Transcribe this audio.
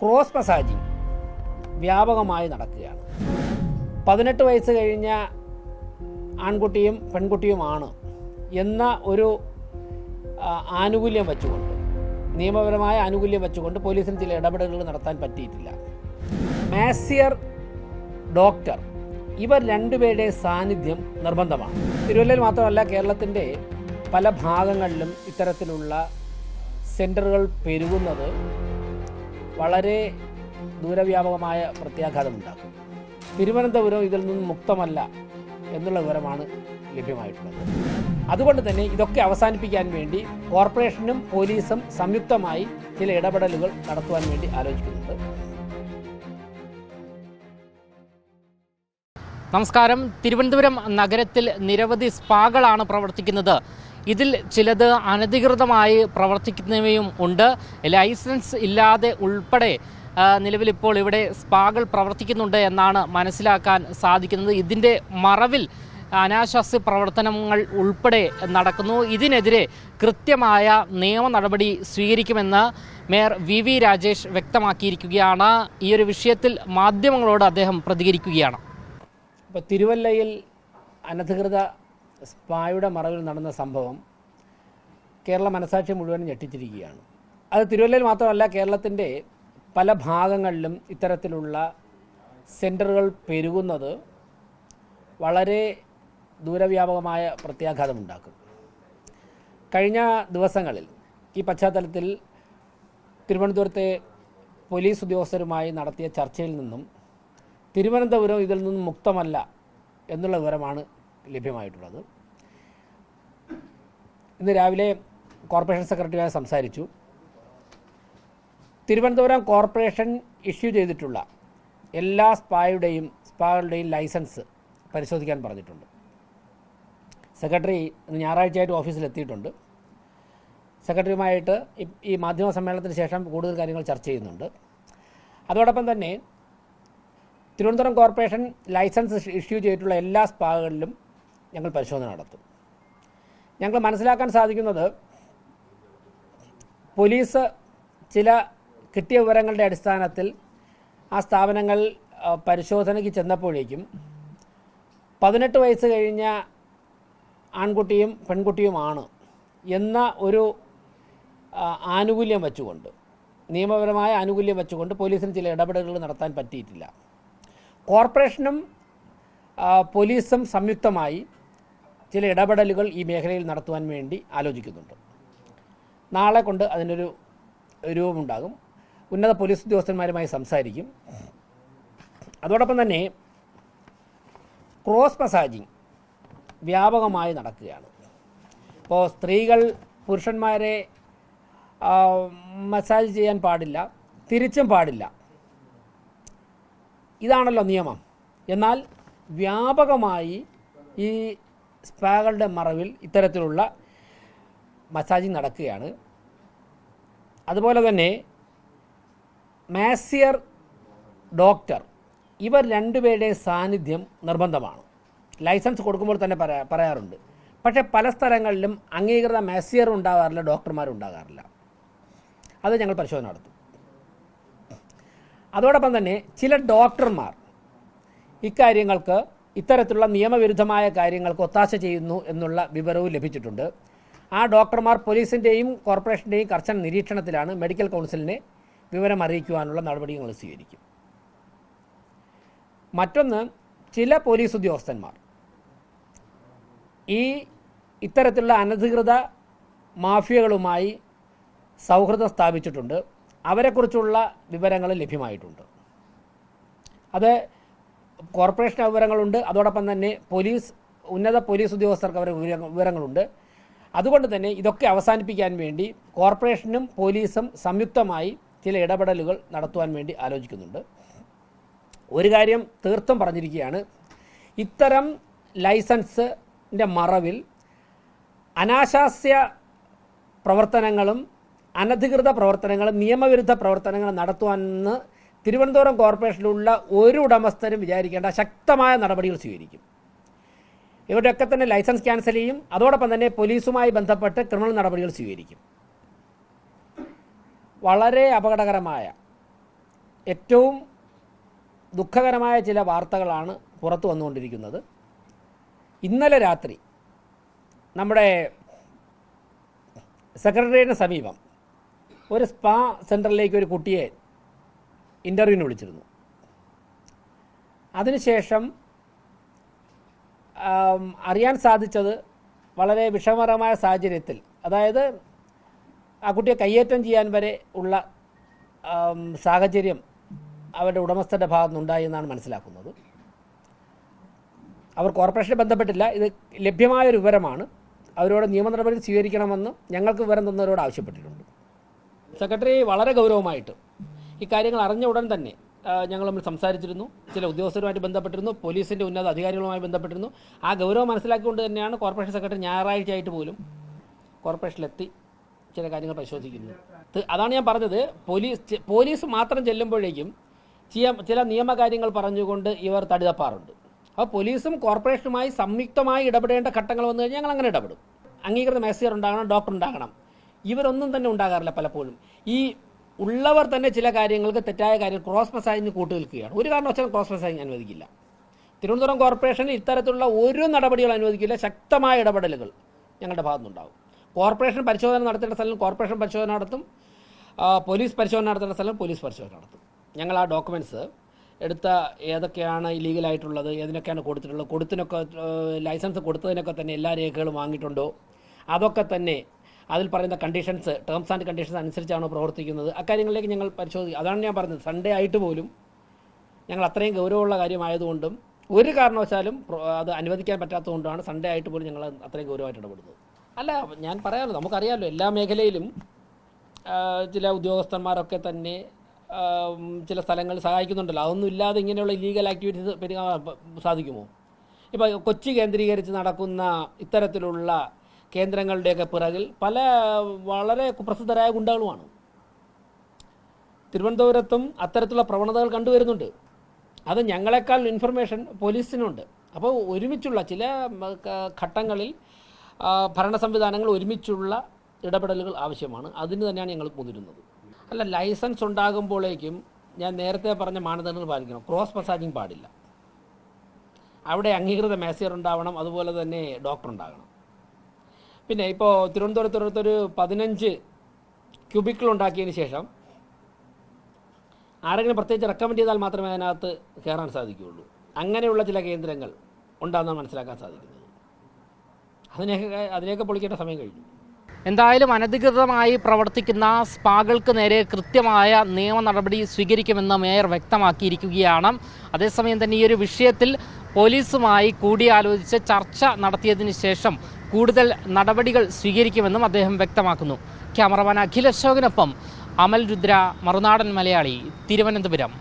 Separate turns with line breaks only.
Cross massaging വ്യാപകമായി നടക്കുകയാണ്. പതിനെട്ട് വയസ്സ് കഴിഞ്ഞ ആൺകുട്ടിയും പെൺകുട്ടിയുമാണ് എന്ന ഒരു ആനുകൂല്യം വെച്ചുകൊണ്ട് നിയമപരമായ ആനുകൂല്യം വെച്ചുകൊണ്ട് പോലീസിന് ചില ഇടപെടലുകൾ നടത്താൻ പറ്റിയിട്ടില്ല. മാസിയർ ഡോക്ടർ ഇവർ രണ്ടുപേരുടെ സാന്നിധ്യം നിർബന്ധമാണ്. തിരുവല്ലയിൽ മാത്രമല്ല കേരളത്തിന്റെ പല ഭാഗങ്ങളിലും ഇത്തരത്തിലുള്ള സെന്ററുകൾ പെരുകുന്നത് വളരെ ദൂരവ്യാപകമായ പ്രത്യാഘാതമുണ്ടാക്കും തിരുവനന്തപുരം ഇതിൽ നിന്ന് മുക്തമല്ല എന്നുള്ള വിവരമാണ് ലഭ്യമായിട്ടുള്ളത്. അതുകൊണ്ട് തന്നെ ഇതൊക്കെ അവസാനിപ്പിക്കാൻ വേണ്ടി കോർപ്പറേഷനും പോലീസും സംയുക്തമായി ചില ഇടപെടലുകൾ നടത്തുവാൻ വേണ്ടി ആലോചിക്കുന്നുണ്ട്.
നമസ്കാരം. തിരുവനന്തപുരം നഗരത്തിൽ നിരവധി സ്പാകളാണ് പ്രവർത്തിക്കുന്നത്. ഇതിൽ ചിലത് അനധികൃതമായി പ്രവർത്തിക്കുന്നവയും ഉണ്ട്. ലൈസൻസ് ഇല്ലാതെ ഉൾപ്പെടെ നിലവിലിപ്പോൾ ഇവിടെ സ്പാകൾ പ്രവർത്തിക്കുന്നുണ്ട് എന്നാണ് മനസ്സിലാക്കാൻ സാധിക്കുന്നത്. ഇതിന്റെ മറവിൽ അനാശാസ്യ പ്രവർത്തനങ്ങൾ ഉൾപ്പെടെ നടക്കുന്നു. ഇതിനെതിരെ കൃത്യമായ നിയമ നടപടി സ്വീകരിക്കുമെന്ന് മേയർ വി വി രാജേഷ് വ്യക്തമാക്കിയിരിക്കുകയാണ്. ഈ ഒരു വിഷയത്തിൽ മാധ്യമങ്ങളോട് അദ്ദേഹം പ്രതികരിക്കുകയാണ്.
ഇപ്പോൾ തിരുവല്ലയിൽ അനധികൃത സ്പായുടെ മറവിൽ നടന്ന സംഭവം കേരള മനസാക്ഷി മുഴുവൻ ഞെട്ടിച്ചിരിക്കുകയാണ്. അത് തിരുവല്ലയിൽ മാത്രമല്ല കേരളത്തിന്റെ പല ഭാഗങ്ങളിലും ഇത്തരത്തിലുള്ള സെന്ററുകൾ പെരുകുന്നത് വളരെ ദൂരവ്യാപകമായ പ്രത്യാഘാതമുണ്ടാക്കും. കഴിഞ്ഞ ദിവസങ്ങളിൽ ഈ പശ്ചാത്തലത്തിൽ തിരുവനന്തപുരത്തെ പോലീസ് ഉദ്യോഗസ്ഥരുമായി നടത്തിയ ചർച്ചയിൽ നിന്നും തിരുവനന്തപുരം ഇതിൽ നിന്നും മുക്തമല്ല എന്നുള്ള വിവരമാണ് ലഭ്യമായിട്ടുള്ളത്. ഇന്ന് രാവിലെ കോർപ്പറേഷൻ സെക്രട്ടറിയുമായി സംസാരിച്ചു. തിരുവനന്തപുരം കോർപ്പറേഷൻ ഇഷ്യൂ ചെയ്തിട്ടുള്ള എല്ലാ സ്പായുടെയും സ്പാകളുടെയും ലൈസൻസ് പരിശോധിക്കാൻ പറഞ്ഞിട്ടുണ്ട്. സെക്രട്ടറി ഞായറാഴ്ചയായിട്ട് ഓഫീസിലെത്തിയിട്ടുണ്ട്. സെക്രട്ടറിയുമായിട്ട് ഈ മാധ്യമ സമ്മേളനത്തിന് ശേഷം കൂടുതൽ കാര്യങ്ങൾ ചർച്ച ചെയ്യുന്നുണ്ട്. അതോടൊപ്പം തന്നെ തിരുവനന്തപുരം കോർപ്പറേഷൻ ലൈസൻസ് ഇഷ്യൂ ചെയ്തിട്ടുള്ള എല്ലാ സ്പാകളിലും ഞങ്ങൾ പരിശോധന നടത്തും. ഞങ്ങൾ മനസ്സിലാക്കാൻ സാധിക്കുന്നത് പോലീസ് ചില കിട്ടിയ വിവരങ്ങളുടെ അടിസ്ഥാനത്തിൽ ആ സ്ഥാപനങ്ങൾ പരിശോധനയ്ക്ക് ചെന്നപ്പോഴേക്കും പതിനെട്ട് വയസ്സ് കഴിഞ്ഞ ആൺകുട്ടിയും പെൺകുട്ടിയുമാണ് എന്ന ഒരു ആനുകൂല്യം വെച്ചുകൊണ്ട് നിയമപരമായ ആനുകൂല്യം വെച്ചുകൊണ്ട് പോലീസിന് ചില ഇടപെടലുകൾ നടത്താൻ പറ്റിയിട്ടില്ല. കോർപ്പറേഷനും പോലീസും സംയുക്തമായി ചില ഇടപെടലുകൾ ഈ മേഖലയിൽ നടത്തുവാൻ വേണ്ടി ആലോചിക്കുന്നുണ്ട്. നാളെ കൊണ്ട് അതിനൊരു രൂപമുണ്ടാകും. ഉന്നത പോലീസ് ഉദ്യോഗസ്ഥന്മാരുമായി സംസാരിക്കും. അതോടൊപ്പം തന്നെ ക്രോസ് മസാജിങ് വ്യാപകമായി നടക്കുകയാണ്. ഇപ്പോൾ സ്ത്രീകൾ പുരുഷന്മാരെ മസാജ് ചെയ്യാൻ പാടില്ല തിരിച്ചും പാടില്ല. ഇതാണല്ലോ നിയമം. എന്നാൽ വ്യാപകമായി ഈ സ്പാകളുടെ മറവിൽ ഇത്തരത്തിലുള്ള മസാജിങ് നടക്കുകയാണ്. അതുപോലെ തന്നെ മാസിയർ ഡോക്ടർ ഇവർ രണ്ടുപേരുടെയും സാന്നിധ്യം നിർബന്ധമാണ്. ലൈസൻസ് കൊടുക്കുമ്പോൾ തന്നെ പറയാ പറയാറുണ്ട്. പക്ഷേ പല സ്ഥലങ്ങളിലും അംഗീകൃത മാസിയർ ഉണ്ടാകാറില്ല ഡോക്ടർമാർ ഉണ്ടാകാറില്ല. അത് ഞങ്ങൾ പരിശോധന നടത്തും. അതോടൊപ്പം തന്നെ ചില ഡോക്ടർമാർ ഇക്കാര്യങ്ങൾക്ക് ഇത്തരത്തിലുള്ള നിയമവിരുദ്ധമായ കാര്യങ്ങൾക്ക് ഒത്താശ ചെയ്യുന്നു എന്നുള്ള വിവരവും ലഭിച്ചിട്ടുണ്ട്. ആ ഡോക്ടർമാർ പോലീസിന്റെയും കോർപ്പറേഷന്റെയും കർശന നിരീക്ഷണത്തിലാണ് മെഡിക്കൽ കൗൺസിലിനെ വിവരം അറിയിക്കുവാനുള്ള നടപടികൾ സ്വീകരിക്കും. മറ്റൊന്ന് ചില പോലീസ് ഉദ്യോഗസ്ഥന്മാർ ഈ ഇത്തരത്തിലുള്ള അനധികൃത മാഫിയകളുമായി സൗഹൃദം സ്ഥാപിച്ചിട്ടുണ്ട്. അവരെക്കുറിച്ചുള്ള വിവരങ്ങൾ ലഭ്യമായിട്ടുണ്ട്. അത് കോർപ്പറേഷൻ വിവരങ്ങളുണ്ട്. അതോടൊപ്പം തന്നെ പോലീസ് ഉന്നത പോലീസ് ഉദ്യോഗസ്ഥർക്ക് അവരുടെ വിവര- വിവരങ്ങളുണ്ട്. അതുകൊണ്ട് തന്നെ ഇതൊക്കെ അവസാനിപ്പിക്കാൻ വേണ്ടി കോർപ്പറേഷനും പോലീസും സംയുക്തമായി ചില ഇടപെടലുകൾ നടത്തുവാൻ വേണ്ടി ആലോചിക്കുന്നുണ്ട്. ഒരു കാര്യം തീർത്തും പറഞ്ഞിരിക്കുകയാണ്. ഇത്തരം ലൈസൻസിന്റെ മറവിൽ അനാശാസ്യ പ്രവർത്തനങ്ങളും അനധികൃത പ്രവർത്തനങ്ങളും നിയമവിരുദ്ധ പ്രവർത്തനങ്ങളും നടത്തുവാനെന്ന് തിരുവനന്തപുരം കോർപ്പറേഷനിലുള്ള ഒരു ഉടമസ്ഥരും വിചാരിക്കേണ്ട ശക്തമായ നടപടികൾ സ്വീകരിക്കും. ഇവരുടെയൊക്കെ തന്നെ ലൈസൻസ് ക്യാൻസൽ ചെയ്യും. അതോടൊപ്പം തന്നെ പോലീസുമായി ബന്ധപ്പെട്ട് ക്രിമിനൽ നടപടികൾ സ്വീകരിക്കും. വളരെ അപകടകരമായ ഏറ്റവും ദുഃഖകരമായ ചില വാർത്തകളാണ് പുറത്തു വന്നുകൊണ്ടിരിക്കുന്നത്. ഇന്നലെ രാത്രി നമ്മുടെ സെക്രട്ടേറിയറ്റിന് സമീപം ഒരു സ്പാ സെന്ററിലേക്ക് ഒരു കുട്ടിയെ ഇന്റർവ്യൂവിന് വിളിച്ചിരുന്നു. അതിനുശേഷം അറിയാൻ സാധിച്ചത് വളരെ വിഷമകരമായ സാഹചര്യത്തിൽ അതായത് ആ കുട്ടിയെ കയ്യേറ്റം ചെയ്യാൻ വരെ ഉള്ള സാഹചര്യം അവരുടെ ഉടമസ്ഥന്റെ ഭാഗത്തുനിന്നുണ്ടായി എന്നാണ് മനസ്സിലാക്കുന്നത്. അവർ കോർപ്പറേഷനെ ബന്ധപ്പെട്ടില്ല. ഇത് ലഭ്യമായ ഒരു വിവരമാണ്. അവരോട് നിയമ നടപടി സ്വീകരിക്കണമെന്ന് ഞങ്ങൾക്ക് വിവരം തന്നവരോട് ആവശ്യപ്പെട്ടിട്ടുണ്ട്. സെക്രട്ടറി വളരെ ഗൗരവമായിട്ട് ഈ കാര്യങ്ങൾ അറിഞ്ഞ ഉടൻ തന്നെ ഞങ്ങൾ നമ്മൾ സംസാരിച്ചിരുന്നു. ചില ഉദ്യോഗസ്ഥരുമായിട്ട് ബന്ധപ്പെട്ടിരുന്നു. പോലീസിന്റെ ഉന്നത അധികാരികളുമായി ബന്ധപ്പെട്ടിരുന്നു. ആ ഗൗരവം മനസ്സിലാക്കിക്കൊണ്ട് തന്നെയാണ് കോർപ്പറേഷൻ സെക്രട്ടറി ഞായറാഴ്ചയായിട്ട് പോലും കോർപ്പറേഷനിലെത്തി ചില കാര്യങ്ങൾ പരിശോധിക്കുന്നത്. അതാണ് ഞാൻ പറഞ്ഞത്. പോലീസ് പോലീസ് മാത്രം ചെല്ലുമ്പോഴേക്കും ചില ചില നിയമകാര്യങ്ങൾ പറഞ്ഞുകൊണ്ട് ഇവർ തടിതപ്പാറുണ്ട്. അപ്പോൾ പോലീസും കോർപ്പറേഷനുമായി സംയുക്തമായി ഇടപെടേണ്ട ഘട്ടങ്ങൾ വന്നു കഴിഞ്ഞാൽ ഞങ്ങൾ അങ്ങനെ ഇടപെടും. അംഗീകൃത മേസിയർ ഉണ്ടാകണം ഡോക്ടർ ഉണ്ടാകണം. ഇവരൊന്നും തന്നെ ഉണ്ടാകാറില്ല പലപ്പോഴും. ഈ ഉള്ളവർ തന്നെ ചില കാര്യങ്ങൾക്ക് തെറ്റായ കാര്യം ക്രോസ് മെസ്സാജിന് കൂട്ടു നിൽക്കുകയാണ്. ഒരു കാരണവശാലും ക്രോസ് മെസ്സാജിങ് അനുവദിക്കില്ല. തിരുവനന്തപുരം കോർപ്പറേഷനിൽ ഇത്തരത്തിലുള്ള ഒരു നടപടികൾ അനുവദിക്കില്ല. ശക്തമായ ഇടപെടലുകൾ ഞങ്ങളുടെ ഭാഗത്തുനിന്നുണ്ടാകും. കോർപ്പറേഷൻ പരിശോധന നടത്തേണ്ട സ്ഥലം കോർപ്പറേഷൻ പരിശോധന നടത്തും. പോലീസ് പരിശോധന നടത്തേണ്ട സ്ഥലം പോലീസ് പരിശോധന നടത്തും. ഞങ്ങൾ ആ ഡോക്യുമെന്റ്സ് എടുത്ത ഏതൊക്കെയാണ് ഇല്ലീഗലായിട്ടുള്ളത് ഏതിനൊക്കെയാണ് കൊടുത്തിട്ടുള്ളത് കൊടുത്തിനൊക്കെ ലൈസൻസ് കൊടുത്തതിനൊക്കെ തന്നെ എല്ലാ രേഖകളും വാങ്ങിയിട്ടുണ്ടോ? അതൊക്കെ തന്നെ അതിൽ പറയുന്ന കണ്ടീഷൻസ് ടേംസ് ആൻഡ് കണ്ടീഷൻസ് അനുസരിച്ചാണോ പ്രവർത്തിക്കുന്നത്. അക്കാര്യങ്ങളിലേക്ക് ഞങ്ങൾ പരിശോധിക്കും. അതാണ് ഞാൻ പറഞ്ഞത്. സൺഡേ ആയിട്ട് പോലും ഞങ്ങൾ അത്രയും ഗൗരവമുള്ള കാര്യമായതുകൊണ്ടും ഒരു കാരണവശാലും അത് അനുവദിക്കാൻ പറ്റാത്തതുകൊണ്ടാണ് സൺഡേ ആയിട്ട് പോലും ഞങ്ങൾ അത്രയും ഗൗരവമായിട്ട് ഇടപെടുന്നത്. അല്ല ഞാൻ പറയാമല്ലോ. നമുക്കറിയാമല്ലോ എല്ലാ മേഖലയിലും ചില ഉദ്യോഗസ്ഥന്മാരൊക്കെ തന്നെ ചില സ്ഥലങ്ങൾ സഹായിക്കുന്നുണ്ടല്ലോ. അതൊന്നും ഇല്ലാതെ ഇങ്ങനെയുള്ള ഇല്ലീഗൽ ആക്ടിവിറ്റീസ് സാധിക്കുമോ? ഇപ്പോൾ കൊച്ചി കേന്ദ്രീകരിച്ച് നടക്കുന്ന ഇത്തരത്തിലുള്ള കേന്ദ്രങ്ങളുടെയൊക്കെ പിറകിൽ പല വളരെ കുപ്രസിദ്ധരായ ഗുണ്ടകളുമാണ്. തിരുവനന്തപുരത്തും അത്തരത്തിലുള്ള പ്രവണതകൾ കണ്ടുവരുന്നുണ്ട്. അത് ഞങ്ങളെക്കാൾ ഇൻഫർമേഷൻ പോലീസിനുണ്ട്. അപ്പോൾ ഒരുമിച്ചുള്ള ചില ഘട്ടങ്ങളിൽ ഭരണ സംവിധാനങ്ങൾ ഒരുമിച്ചുള്ള ഇടപെടലുകൾ ആവശ്യമാണ്. അതിന് തന്നെയാണ് ഞങ്ങൾ മുതിരുന്നത്. അല്ല ലൈസൻസ് ഉണ്ടാകുമ്പോഴേക്കും ഞാൻ നേരത്തെ പറഞ്ഞ മാനദണ്ഡങ്ങൾ പാലിക്കണം. ക്രോസ് മസാജിങ് പാടില്ല. അവിടെ അംഗീകൃത മേസിയർ ഉണ്ടാവണം. അതുപോലെ തന്നെ ഡോക്ടർ ഉണ്ടാകണം. പിന്നെ ഇപ്പോൾ തിരുവനന്തപുരത്തൊരു പതിനഞ്ച് ക്യൂബിക്കിൾ ഉണ്ടാക്കിയതിന് ശേഷം ആരെങ്കിലും പ്രത്യേകിച്ച് റെക്കമെൻഡ് ചെയ്താൽ മാത്രമേ അതിനകത്ത് കയറാൻ സാധിക്കുകയുള്ളൂ. അങ്ങനെയുള്ള ചില കേന്ദ്രങ്ങൾ ഉണ്ടാകുന്ന മനസ്സിലാക്കാൻ സാധിക്കുന്നത്. അതിനെയൊക്കെ അതിനെയൊക്കെ പൊളിക്കേണ്ട സമയം കഴിഞ്ഞു.
എന്തായാലും അനധികൃതമായി പ്രവർത്തിക്കുന്ന സ്പാകൾക്ക് നേരെ കൃത്യമായ നിയമ നടപടി സ്വീകരിക്കുമെന്ന് മേയർ വ്യക്തമാക്കിയിരിക്കുകയാണ്. അതേസമയം തന്നെ ഈ ഒരു വിഷയത്തിൽ പോലീസുമായി കൂടിയാലോചിച്ച് ചർച്ച നടത്തിയതിന് ശേഷം കൂടുതൽ നടപടികൾ സ്വീകരിക്കുമെന്നും അദ്ദേഹം വ്യക്തമാക്കുന്നു. ക്യാമറമാൻ അഖിൽ അശോകനൊപ്പം അമൽ രുദ്ര മറുനാടൻ മലയാളി തിരുവനന്തപുരം.